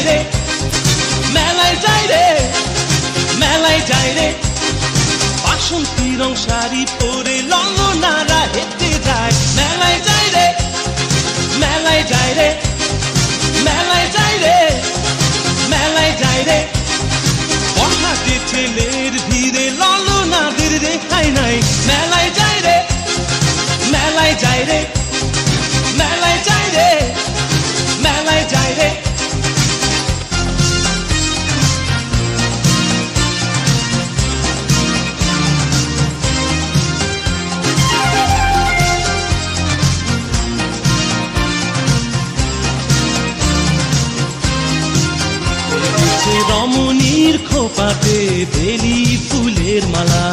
যাই রে মেলায় যাই রে মেলায় যাই রে বাসন্তী রং শাড়ি পরে লঙ্গনারা হেঁটে যায়। মেলায় যাই রে মেলায় যাই রে মেলায় যাই রে মেলায় যাই রে পড়াতে ছেলের ভিড়ে ললনাদের রেখাই নাই। মেলায় যাই রে মেলায় যাই রে রমণীর খোপাতে বেলি ফুলের মালা।